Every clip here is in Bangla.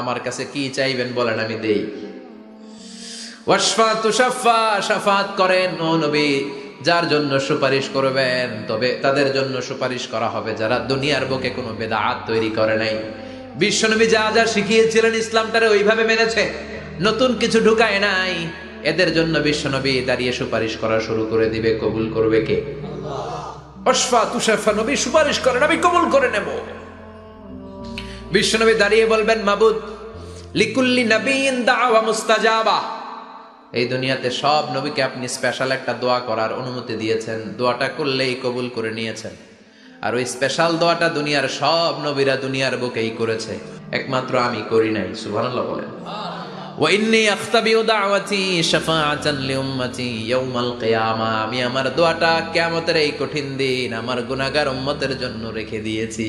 আমার কাছে কি চাইবেন বলেন আমি দেই। শাফাত করেন যার জন্য সুপারিশ করবেন, তবে তাদের জন্য সুপারিশ করা হবে যারা দুনিয়ার বুকে কোনো বেদাত তৈরি করে নাই। বিশ্বনবী যা যা শিখিয়েছিলেন ইসলামটারে ওইভাবে মেনেছে, নতুন কিছু ঢুকায় নাই। এদের জন্য বিশ্বনবী দাঁড়িয়ে সুপারিশ করা শুরু করে দিবে, কবুল করবে কে? অশফা তুষাফা নবী সুপারিশ করেন, আমি কবুল করে নেব। বিশ্বনবী দাঁড়িয়ে বলবেন, মাবুদ, লিকুল্লি নবীন দাওয়া মুস্তাজাবা। এই দুনিয়াতে সব নবীকে আপনি স্পেশাল একটা দোয়া করার অনুমতি দিয়েছেন। দোয়াটা করলেই কবুল করে নিয়েছেন। আর ওই স্পেশাল দোয়াটা দুনিয়ার সব নবীরা দুনিয়ার বুকেই করেছে। একমাত্র আমি করি নাই, সুবহানাল্লাহ বলেন। ওয়াইন্নি আখতাবিউ দাওয়াতি শাফাআতান লিউম্মতি ইয়াউমাল কিয়ামা। আমি আমার দোয়াটা কিয়ামতের এই কঠিন দিন আমার গুনাহগার উম্মতের জন্য রেখে দিয়েছি।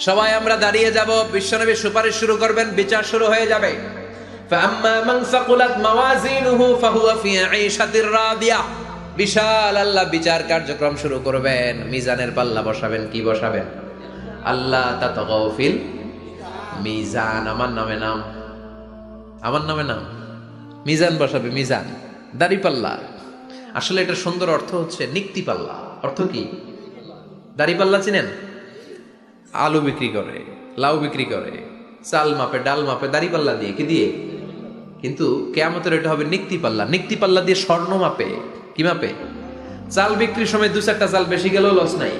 সবাই আমরা দাঁড়িয়ে যাব, বিশ্বনবী সুপারিশ শুরু করবেন, বিচার শুরু হয়ে যাবে। বিশাল আল্লাহ বিচার কার্যক্রম শুরু করবেন, মিজানের পাল্লা বসাবেন, কি বসাবেন? আল্লাহ তাতগৌফিল মিজান, আমার নামে নাম। আমার নামে নাম? মিজান বসাবে, মিজান। দাড়িপাল্লা আসলে এটা সুন্দর অর্থ হচ্ছে নিক্তি পাল্লা। অর্থ কি? দাড়িপাল্লা চিনেন? আলু বিক্রি করে, লাউ বিক্রি করে, চাল মাপে, ডাল মাপে, দাড়ি পাল্লা দিয়ে, কি দিয়ে? কিন্তু কেয়ামতের এটা হবে নিক্তি পাল্লা। নিক্তি পাল্লা দিয়ে স্বর্ণ মাপে। কি মাপে? চাল বিক্রির সময় দু চারটা চাল বেশি গেলেও লস নাই।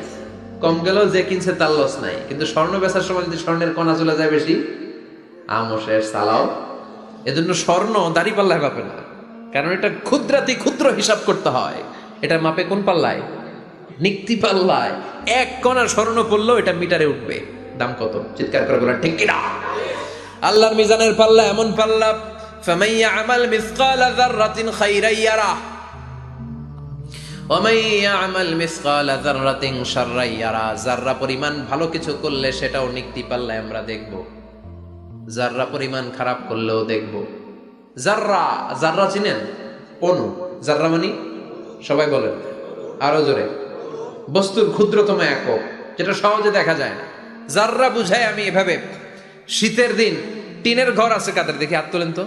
কম গেলেও যে কিনছে তার লস নাই। কিন্তু স্বর্ণ বেচার সময় যদি স্বর্ণের কণা চলে যায় বেশি, আমসের সালাও এজন্য স্বর্ণ দাড়ি পাল্লায় মাপে না। কারণ এটা ক্ষুদ্রাতি ক্ষুদ্র হিসাব করতে হয়। এটা মাপে কোন পাল্লায়? নিক্তি পাল্লায়। এক কণা স্মরণ করলেও এটা মিটারে উঠবে। দাম কত? চিৎকার করে বলেন, ঠিক কিনা? আল্লাহর মিজানের পাল্লা এমন পাল্লা ফামাইয়া আমাল মিসকাল যাররাতিন খাইরাই ইয়ারা। ওমাই আমাল মিসকাল যাররাতিন শাররাই ইয়ারা। যাররা পরিমাণ ভালো কিছু করলে সেটাও নিক্তি পাল্লায় আমরা দেখব। যাররা পরিমাণ খারাপ করলেও দেখব। যাররা যাররা চিনেন? অনু। যাররা মানে? সবাই বলেন। আরও জোরে। বস্তুর ক্ষুদ্রতম একক, যেটা সহজে দেখা যায় না। জাররা বুঝায়, আমি এভাবে, শীতের দিন টিনের ঘর আছে কাদের দেখি হাত তোলেন তো?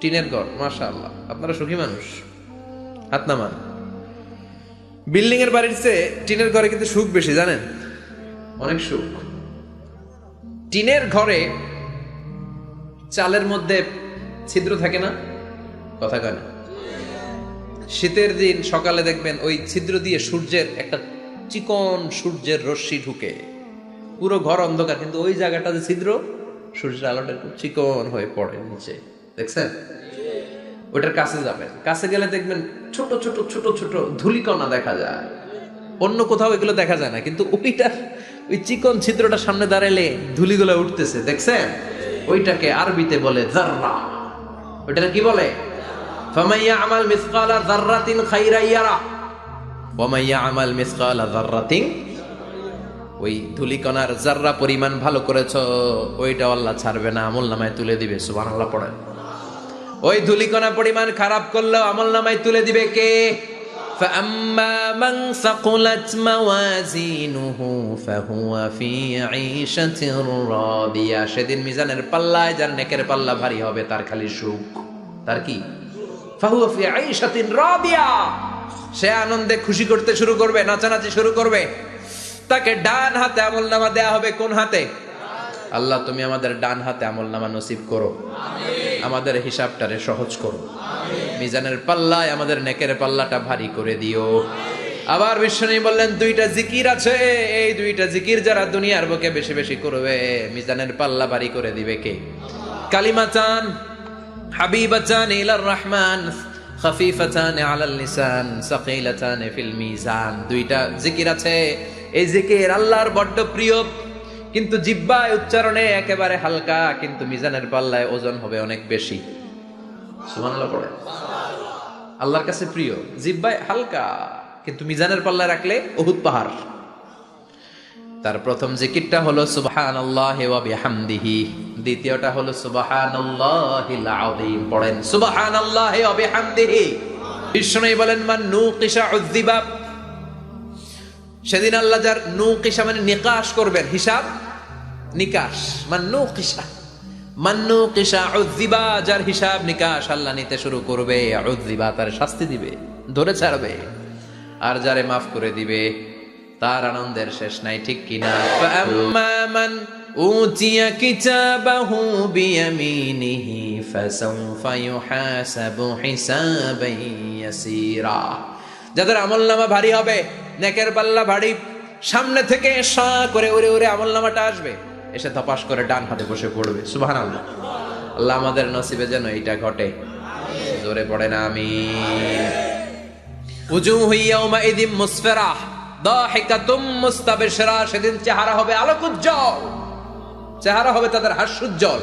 টিনের ঘর মাশা আল্লাহ আপনারা সুখী মানুষ। হাত নামান। বিল্ডিং এর বাড়ির চেয়ে টিনের ঘরে কিন্তু সুখ বেশি, জানেন? অনেক সুখ। টিনের ঘরে চালের মধ্যে ছিদ্র থাকে না? কথা কয় না। শীতের দিন সকালে দেখবেন ওই ছিদ্র দিয়ে সূর্যের একটা চিকন সূর্যের রশ্মি ঢুকে। পুরো ঘর অন্ধকার, কিন্তু ওই জায়গাটা যে ছিদ্র, সূর্যের আলোটা একটু চিকন হয়ে পড়ে নিচে। দেখছেন? ওটার কাছে যাবেন। কাছে গেলে দেখবেন ছোট ছোট ছোট ছোট ধুলিকণা দেখা যায়। অন্য কোথাও এগুলো দেখা যায় না, কিন্তু ওইটা, ওই চিকন ছিদ্রটা সামনে দাঁড়াইলে ধুলিগুলো উঠতেছে। দেখছেন? ওইটাকে আরবিতে বলে জাররা। ওইটা কি বলে? ফামাইয়া আমাল মিসকালা যাররাতিন খাইরা ইয়ারা ওয়ামাইয়া আমাল মিসকালা যাররাতিন ওই ধুলিকণার জাররা পরিমাণ ভালো করেছ ওইটা আল্লাহ ছাড়বে না আমল নামায় তুলে দিবে সুবহানাল্লাহ পড়েন ওই ধুলিকণা পরিমাণ খারাপ করলেও আমল নামায় তুলে দিবে কে فأما من ثقلت موازينه فهو في عيشة راضية সেদিন মিজানের পাল্লায় যার নেকের পাল্লা ভারী হবে তার খালি সুখ তার কি ফাহুয়া ফি আইশাতিন রাদিয়া সে আনন্দে খুশি করতে শুরু করবে, নাচানাচি শুরু করবে। তাকে ডান হাতে আমল নামা দেয়া হবে কোন হাতে? আল্লাহ, তুমি আমাদের ডান হাতে আমল নামা নসিব করো। আমাদের হিসাবটারে সহজ করো। মিজানের পাল্লায়, আমাদের নেকের পাল্লাটা ভারী করে দিও। আবার বিশ্বনী বললেন, দুইটা জিকির আছে। এই দুইটা জিকির যারা দুনিয়ার বুকে বেশি বেশি করবে, মিজানের পাল্লা ভারী করে দিবে কে? কালিমা চান, হাবিবা চান, ইলার রহমান। খাফিফাতান আলাল লিসান সাকিলাতান ফিল মিজান। দুইটা জিকির আছে। এই জিকির আল্লাহর বড্ড প্রিয়। কিন্তু জিব্বায় উচ্চারণে একেবারে হালকা, কিন্তু মিজানের পাল্লায় ওজন হবে অনেক বেশি। সুবহানাল্লাহ পড়ে। আল্লাহর কাছে প্রিয়। জিব্বায় হালকা, কিন্তু মিজানের পাল্লায় রাখলে অহুত পাহাড়। তার প্রথম জিকিরটা হলো সুবহানাল্লাহ ওয়া বিহামদিহি। দ্বিতীয়টা হলো সুবাহানাল্লাহিল আযীম, পড়েন বলেন, মান নুকিশা সেদিন আল্লাহ যার নুকিশা মানে নিকাশ করবেন, হিসাব নিকাশ। মান নুকিশা। মান নুকিশা উযযিবা, যার হিসাব নিকাশ আল্লাহ নিতে শুরু করবে, উযযিবা তার শাস্তি দিবে, ধরে ছাড়বে। আর যারে মাফ করে দিবে, তার আনন্দের শেষ নাই, ঠিক কিনা? ফাম্মা মান أوتي كتابه بيمينه فسوف يحاسب حسابا يسيرا যাদের আমল নামা ভারী হবে নেকের পাল্লা ভারী সামনে থেকে সা করে উড়ে উড়ে আমল নামাটা আসবে এসে ধপাস করে ডান হাতে বসে পড়বে সুবাহান আল্লাহ আল্লাহ আমাদের নসিবে যেন এইটা ঘটে জোরে পড়ে না আমি উজুহু ইয়াউমাইদিন মুসফিরাহ দাহিকাতুম মুস্তাবিশরা সেদিন চেহারা হবে আলোকোজ্জ্বল চেহারা হবে তাদের হাস্যোজ্জ্বল।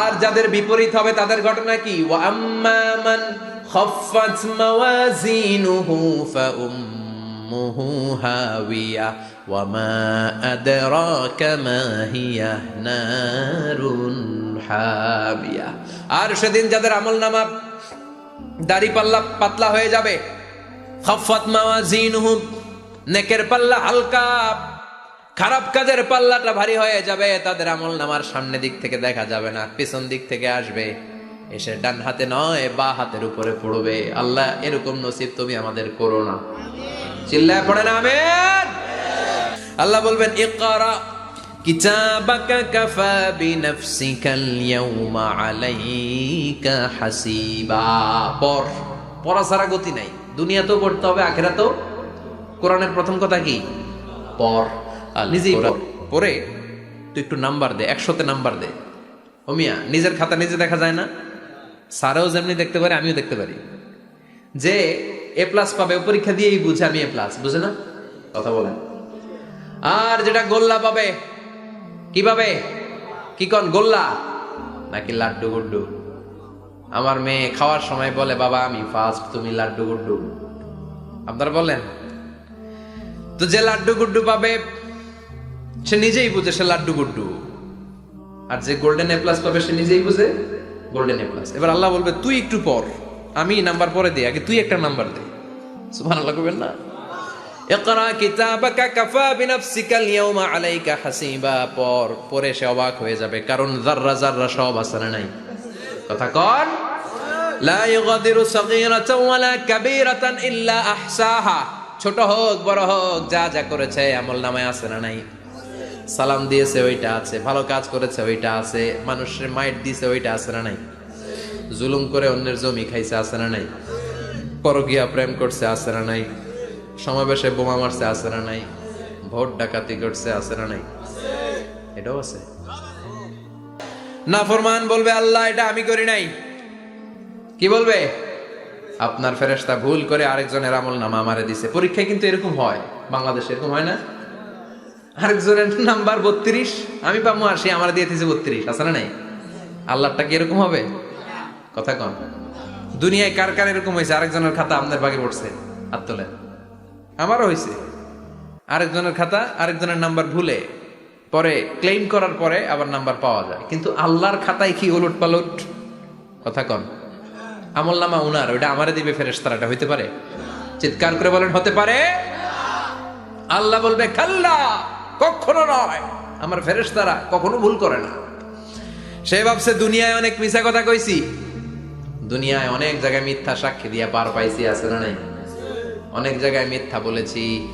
আর যাদের বিপরীত হবে তাদের ঘটনা কি? ওয়া আম্মা খাফফাত মাওয়াজিনুহু ফাউম্মুহু হাওিয়া। ওয়া মা আদরাকা মা নারুন হামিয়া আর সেদিন যাদের আমলনামা দাড়ি পাল্লা পাতলা হয়ে যাবে নেকের পাল্লা হালকা খারাপ কাজের পাল্লাটা ভারী হয়ে যাবে, তাদের আমল নামার সামনে দিক থেকে দেখা যাবে না, পিছন দিক থেকে আসবে। এসে ডান হাতে নয়, বা হাতের উপরে পড়বে। আল্লাহ এরকম নসিব তুমি আমাদের করো না। চিল্লায় পড়ে না আমেন। আল্লাহ বলবেন, ইকরা কিতাবাকা কাফা বিনাফসিকাল ইয়াউমা আলাইকা হাসিবা। পর পড়া ছাড়া গতি নাই। দুনিয়াতেও পড়তে হবে, আখেরাতেও? কোরআনের প্রথম কথা কি? পর নিজেই। পড়ে তুই একটু নাম্বার দে একশোতে নাম্বার দে। ওমিয়া নিজের খাতা নিজে দেখা যায় না? স্যারেও যেমনি দেখতে পারে আমিও দেখতে পারি। যে এ প্লাস পাবে পরীক্ষা দিয়েই বুঝে আমি এ প্লাস বুঝে না? কথা বলেন। আর যেটা গোল্লা পাবে কি পাবে? কি কন গোল্লা? নাকি লাড্ডু গুড্ডু? আমার মেয়ে খাওয়ার সময় বলে বাবা আমি ফার্স্ট তুমি লাড্ডু গুড্ডু। আপনারা বলেন তো যে লাড্ডু গুড্ডু পাবে সে নিজেই বুঝে সে লাড্ডু গুড্ডু। আর যে গোল্ডেন এ প্লাস পাবে, সে নিজেই বুঝে গোল্ডেন এ প্লাস এবার আল্লাহ বলবে, তুই একটু পর আমি নাম্বার পরে দে আগে তুই একটা নাম্বার দে। সুবহানাল্লাহ করবেন না? ইকরা কিতাবাকা কাফা বিনাফসিকা আল-ইয়াওমা আলাইকা হাসিবা। পর, পরে সে অবাক হয়ে যাবে, কারণ যাররা যাররা সব আসলে নাই। কথা কন? লা ইউগাদিরু সাগীরাতান ওয়ালা কাবীরাতান ইল্লা আহসাহা। ছোট হোক, বড় হোক, যা যা করেছে, আমল নামায় আছে না নাই। সালাম দিয়েছে, ওইটা আছে। ভালো কাজ করেছে, ওইটা আছে। মানুষের মাইট দিয়েছে ওইটা আছে না নাই? জুলুম করে অন্যের জমি খাইছে, আছে না নাই? পরকিয়া প্রেম করছে, আছে না নাই? সমাবেশে বোমা মারছে, আছে না নাই? ভোট ডাকাতি করছে, আছে না নাই? এটাও আছে। না ফরমান বলবে, আল্লাহ, এটা আমি করি নাই। কি বলবে? আপনার ফেরেশতা ভুল করে আরেকজনের আমল নামা আমারে দিছে। পরীক্ষায় কিন্তু এরকম হয়। বাংলাদেশে এরকম হয় না? আরেকজনের নাম্বার বত্রিশ, আমি পাবো আসি আমার দিয়ে দিয়েছে বত্রিশ, আছে না নাই? আল্লাহটা কি এরকম হবে? কথা কন। দুনিয়ায় কার কার এরকম হয়েছে? আরেকজনের খাতা আপনার বাগে পড়ছে, হাত তোলেন। আমারও হয়েছে। আরেকজনের খাতা, আরেকজনের নাম্বার ভুলে, পরে ক্লেম করার পরে আবার নাম্বার পাওয়া যায়। কিন্তু আল্লাহর খাতায় কি উলট পালট? কথা কন। আমল নামা উনার, ওইটা আমারে দিবে ফেরেশতারা এটা হইতে পারে? চিৎকার করে বলেন, হতে পারে? আল্লাহ বলবে খাল্লা কখনো নয়। আমার ফেরেশতারা কখনো ভুল করে না। সে ভাবছে, দুনিয়ায় অনেক মিছা কথা কইছি। দুনিয়ায় অনেক জায়গায় মিথ্যা সাক্ষী দিয়া পার পাইছি, আছে না নাই? অনেক জায়গায় মিথ্যা বলেছি,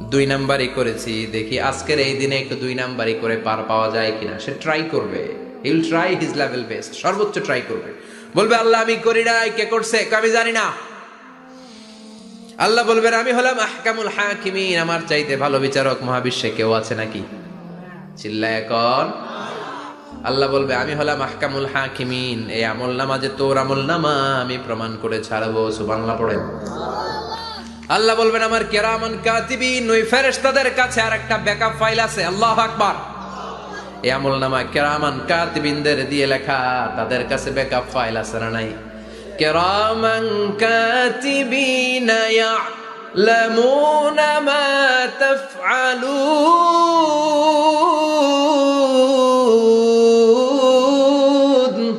দুই নাম্বারই করেছি। দেখি আজকের এই দিনে একটু দুই নাম্বারই করে পার পাওয়া যায় কিনা। সে ট্রাই করবে। He'll try his level best সর্বোচ্চ ট্রাই করবে। বলবে, আল্লাহ, আমি করি নাই। কে করছে? আমি জানি না। আল্লাহ বলবেন, আমি হলাম আহকামুল হাকিমিন, আমার চাইতে ভালো বিচারক মহাবিশ্বে কেউ আছে নাকি? চিল্লা এখন। আল্লাহ বলবে, আমি হলাম আহকামুল হাকিমিন, এই আমল নামা যে তোর আমল নামা, আমি প্রমাণ করে ছাড়বো সুবাংলা পড়ে আল্লাহ বলবেন, আমার কেরামান কাতিবি নই ফেরেশতাদের কাছে আর একটা ব্যাকআপ ফাইল আছে, আল্লাহ আকবার। এই আমল নামা কেরামান কাতিবিনদের দিয়ে লেখা, তাদের কাছে ব্যাকআপ ফাইল আছে না নাই? কেরামান কাতিবিনা ইয়ালামুনা মা তাফআলুন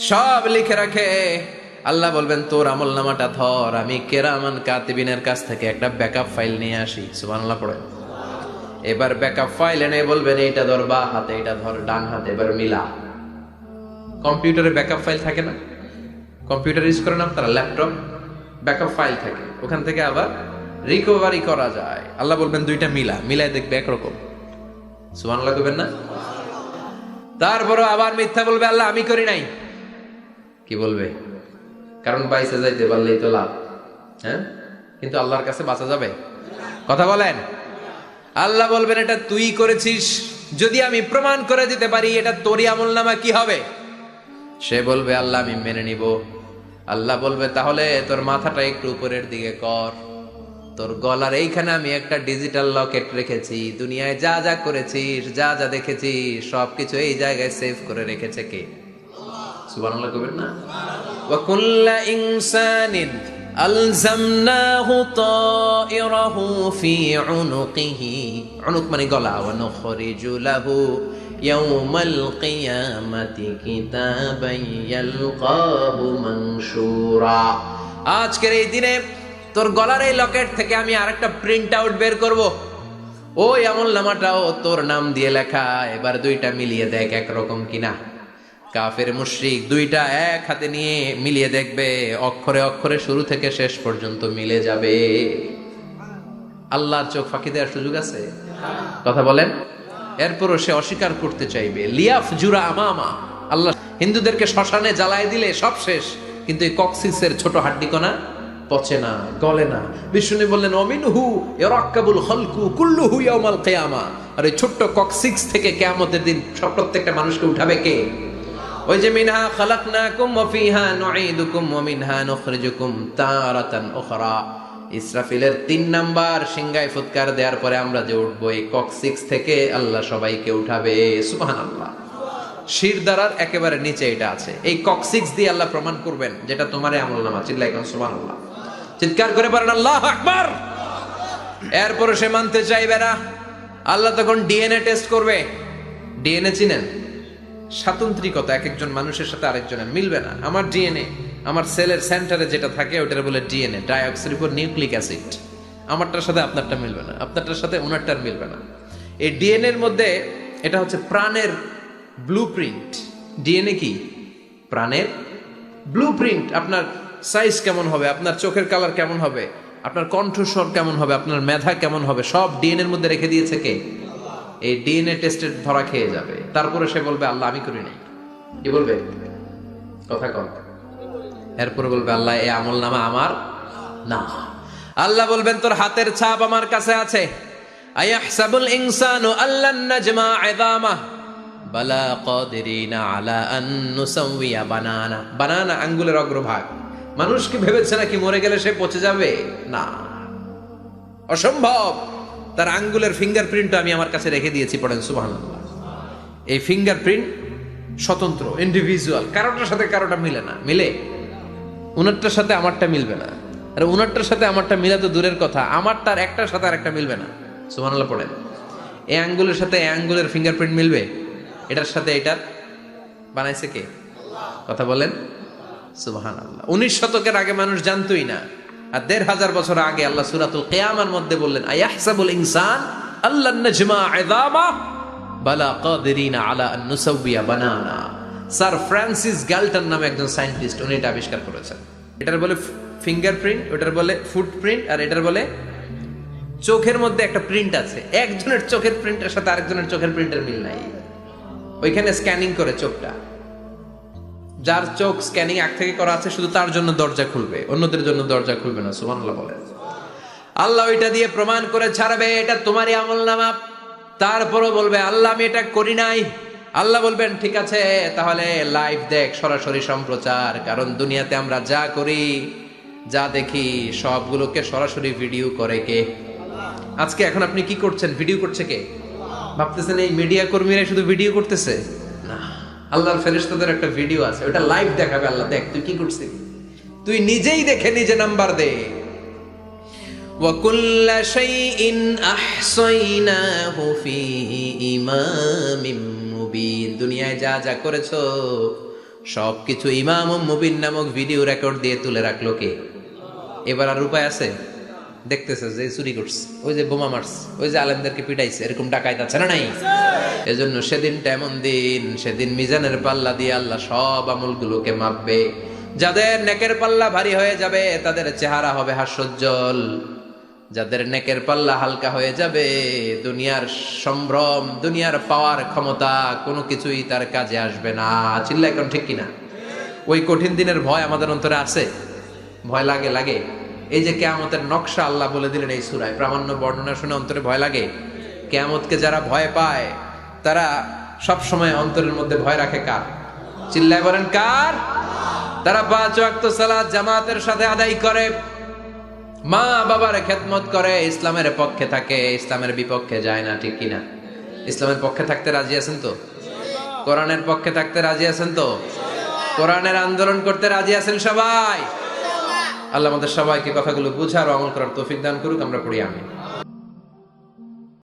সব লিখে রাখে। আল্লাহ বলবেন, তোর আমল নামাটা ধর। আমি কেরামান কাতিবিনের কাছ থেকে একটা ব্যাকআপ ফাইল নিয়ে আসি। সুবহানাল্লাহ পড়ে। এবার ব্যাকআপ ফাইল এনে বলবেন, এইটা ধর বা হাতে এটা ধর ডান হাতে। এবার মিলা। কম্পিউটারে ব্যাকআপ ফাইল থাকে না? কম্পিউটার ইউজ করে করেন আপনারা ল্যাপটপ ব্যাকআপ ফাইল থাকে। ওখান থেকে আবার রিকভারি করা যায়। আল্লাহ বলবেন দুইটা মিলা, মিলাই দেখবে একরকম। সুবহানাল্লাহ করবেন না? তারপরও আবার মিথ্যা বলবে, আল্লাহ আমি করি নাই। কি বলবে? কারণ বাইসে যাইতে পারলেই তো লাভ। হ্যাঁ? কিন্তু আল্লাহর কাছে বাঁচা যাবে। কথা বলেন? আল্লাহ বলবেন, এটা তুই করেছিস। যদি আমি প্রমাণ করে দিতে পারি, এটা তোরই আমল নামা কি হবে? সে বলবে, আল্লাহ আমি মেনে নিব। আল্লাহ বলবে, তাহলে তোর মাথাটা একটু উপরের দিকে কর। তোর গলার এইখানে আমি একটা ডিজিটাল লকেট রেখেছি। দুনিয়ায় যা যা করেছিস, যা যা দেখেছিস সবকিছু এই জায়গায় সেভ করে রেখেছে কে? সুবহানাল্লাহ কবেন না? ফি মানে গলা। ইয়াউমাল কিয়ামাতি কিতাবান ইয়ালকাহু মানশুরা আজকের এই দিনে তোর গলার এই লকেট থেকে আমি আরেকটা প্রিন্ট আউট বের করব। ওই আমল নামাটাও তোর নাম দিয়ে লেখা। এবার দুইটা মিলিয়ে দেখ একরকম কিনা। কাফের মুশরিক দুইটা এক হাতে নিয়ে মিলিয়ে দেখবে, অক্ষরে অক্ষরে শুরু থেকে শেষ পর্যন্ত মিলে যাবে। আল্লাহর চোখ ফাঁকি দেওয়ার সুযোগ আছে? কথা বলেন। এরপরও সে অস্বীকার করতে চাইবে। লিয়াফ জুরা আমামা। আল্লাহ হিন্দুদেরকে শ্মশানে জ্বালায় দিলে সব শেষ। কিন্তু এই কক্সিসের ছোট হাড্ডিকণা পচে না, গলে না। বিষ্ণু বললেন, অমিনহু ইয়ারাক্কাবুল খালকু কুল্লুহু ইয়াউমাল কিয়ামা। আর এই ছোট্ট কক্সিক্স থেকে কিয়ামতের দিন সব প্রত্যেকটা মানুষকে উঠাবে কে? ওই যে, মিনহা খালাকনাকুম ওয়া ফিহা নুঈদুকুম ওয়া মিনহা নুখরিজুকুম তারাতান উখরা। ইসরাফিলের তিন নাম্বার সিংগায় ফুৎকার দেওয়ার পরে আমরা যে উঠবো, এই কক সিক্স থেকে আল্লাহ সবাইকে উঠাবে। সুবহানাল্লাহ। শির দ্বারার একেবারে নিচে এটা আছে। এই কক সিক্স দিয়ে আল্লাহ প্রমাণ করবেন, যেটা তোমার আমল নামা। চিল্লাই কোন, সুবহানাল্লাহ। চিৎকার করে পারেন আল্লাহ আকবার! এরপরে সে মানতে চাইবে না। আল্লাহ তখন ডিএনএ টেস্ট করবে। ডিএনএ চিনেন? স্বাতন্ত্রিকতা, এক একজন মানুষের সাথে আরেকজনের মিলবে না। আমার ডিএনএ। আমার সেলের সেন্টারে যেটা থাকে ওটার বলে ডিএনএ ডাইঅক্সিরিবো নিউক্লিক অ্যাসিড। আমারটার সাথে আপনারটা মিলবে না, আপনারটার সাথে ওনারটার মিলবে না। এই ডিএনএ এর মধ্যে এটা হচ্ছে প্রাণের ব্লু প্রিন্ট ডিএনএ কি? প্রাণের ব্লু প্রিন্ট আপনার সাইজ কেমন হবে, আপনার চোখের কালার কেমন হবে, আপনার কণ্ঠস্বর কেমন হবে, আপনার মেধা কেমন হবে, সব ডিএনএ এর মধ্যে রেখে দিয়েছে কে? এই ডিএনএ টেস্টের ধরা খেয়ে যাবে। তারপরে সে বলবে, আল্লাহ, আমি করি নাই। কি বলবে? কথা কন। এরপরে বলবে, আল্লাহ, এই আমল নামা আমার না। আল্লাহ বলবেন, তোর হাতের ছাপ আমার কাছে আছে। বানানা। বানানা, আঙ্গুলের অগ্রভাগ। মানুষ কি ভেবেছে মরে গেলে সে পচে যাবে? না। অসম্ভব! তার আঙ্গুলের ফিঙ্গারপ্রিন্ট আমি আমার কাছে রেখে দিয়েছি। পড়েন, সুবহানাল্লাহ। এই ফিঙ্গারপ্রিন্ট স্বতন্ত্র ইন্ডিভিজুয়াল কারোটার সাথে কারোটা মিলে না, মিলে উনারটার সাথে আমারটা মিলবে না। আর উনারটার সাথে আমারটা মিলা তো দূরের কথা। আমারটার একটার সাথে আর একটা মিলবে না। সুবহানাল্লাহ পড়েন। এই আঙ্গুলের সাথে এই আঙ্গুলের ফিঙ্গারপ্রিন্ট মিলবে? এটার সাথে এটার বানাইছে কে? কথা বলেন। সুবহান আল্লাহ উনিশ শতকের আগে মানুষ জানতোই না। আর দেড় হাজার বছর আগে আল্লাহ সুরাতুল কেয়ামার মধ্যে বললেন, আয়াহসাবুল ইনসান আল্লাহ নাজমা আলা আন নুসাউবিয়া বানানা। স্যার ফ্রান্সিস গ্যালটন নামে একজন সায়েন্টিস্ট, উনি এটা আবিষ্কার করেছেন। এটার বলে ফিঙ্গারপ্রিন্ট ওটার বলে ফুটপ্রিন্ট আর এটার বলে চোখের মধ্যে একটা প্রিন্ট আছে। একজনের চোখের প্রিন্টের সাথে আরেকজনের চোখের প্রিন্টের মিল নাই। ওইখানে স্ক্যানিং করে চোখটা। যার চোখ স্ক্যানিং আগ থেকে করা আছে, শুধু তার জন্য দরজা খুলবে। অন্যদের জন্য দরজা খুলবে না, সুবহানাল্লাহ বলেন। আল্লাহ ওইটা দিয়ে প্রমাণ করে ছাড়বে, এটা তোমারই আমল নামা তারপরও বলবে, আল্লাহ আমি এটা করি নাই। আল্লাহ বলবেন ঠিক আছে তাহলে লাইভ দেখ সরাসরি সম্প্রচার কারণ দুনিয়াতে আমরা যা করি যা দেখি সবগুলোকে সরাসরি ভিডিও করে কে আজকে এখন আপনি কি করছেন ভিডিও করছে কে ভাবতেছেন এই মিডিয়া কর্মীরা শুধু ভিডিও করতেছে না আল্লাহর ফেরেশতাদের একটা ভিডিও আছে ওটা লাইভ দেখাবে আল্লাহ দেখ তুই কি করছিস তুই নিজেই দেখে নিজে নাম্বার দে وكل شيء أحصيناه في إمام মুবিন দুনিয়ায় যা যা করেছ, সবকিছু ইমাম ও মুবিন নামক ভিডিও রেকর্ড দিয়ে তুলে রাখল কে? এবার আর উপায় আছে? দেখতেছে যে চুরি করছে, ওই যে বোমা মারছে, ওই যে আলেমদেরকে পিটাইছে, এরকম ডাকাইত আছে না নাই? এজন্য সেদিনটা এমন দিন, সেদিন মিজানের পাল্লা দিয়ে আল্লাহ সব আমলগুলোকে মাপবে। যাদের নেকের পাল্লা ভারী হয়ে যাবে, তাদের চেহারা হবে হাস্যোজ্জ্বল। যাদের নেকের পাল্লা হালকা হয়ে যাবে, দুনিয়ার সম্ভ্রম, দুনিয়ার পাওয়ার ক্ষমতা কোনো কিছুই তার কাজে আসবে না। চিল্লা এখন ঠিক কিনা? ওই কঠিন দিনের ভয় আমাদের অন্তরে আছে? ভয় লাগে লাগে। এই যে কেয়ামতের নকশা আল্লাহ বলে দিলেন এই সুরায়, প্রামাণ্য বর্ণনা শুনে অন্তরে ভয় লাগে? কেয়ামতকে যারা ভয় পায়, তারা সব সময় অন্তরের মধ্যে ভয় রাখে কার? চিল্লায় বলেন কার? তারা পাঁচ ওয়াক্ত সালাত জামাতের সাথে আদায় করে। মা বাবার খেদমত করে, ইসলামের পক্ষে থাকে, ইসলামের বিপক্ষে যায় না, ঠিক কিনা? ইসলামের পক্ষে থাকতে রাজি আছেন তো? কোরআনের পক্ষে থাকতে রাজি আছেন তো? কোরআনের আন্দোলন করতে রাজি আছেন সবাই? আল্লাহ আমাদের সবাইকে কথাগুলো বুঝার অমল করার তৌফিক দান করুক, আমরা পড়ি আমি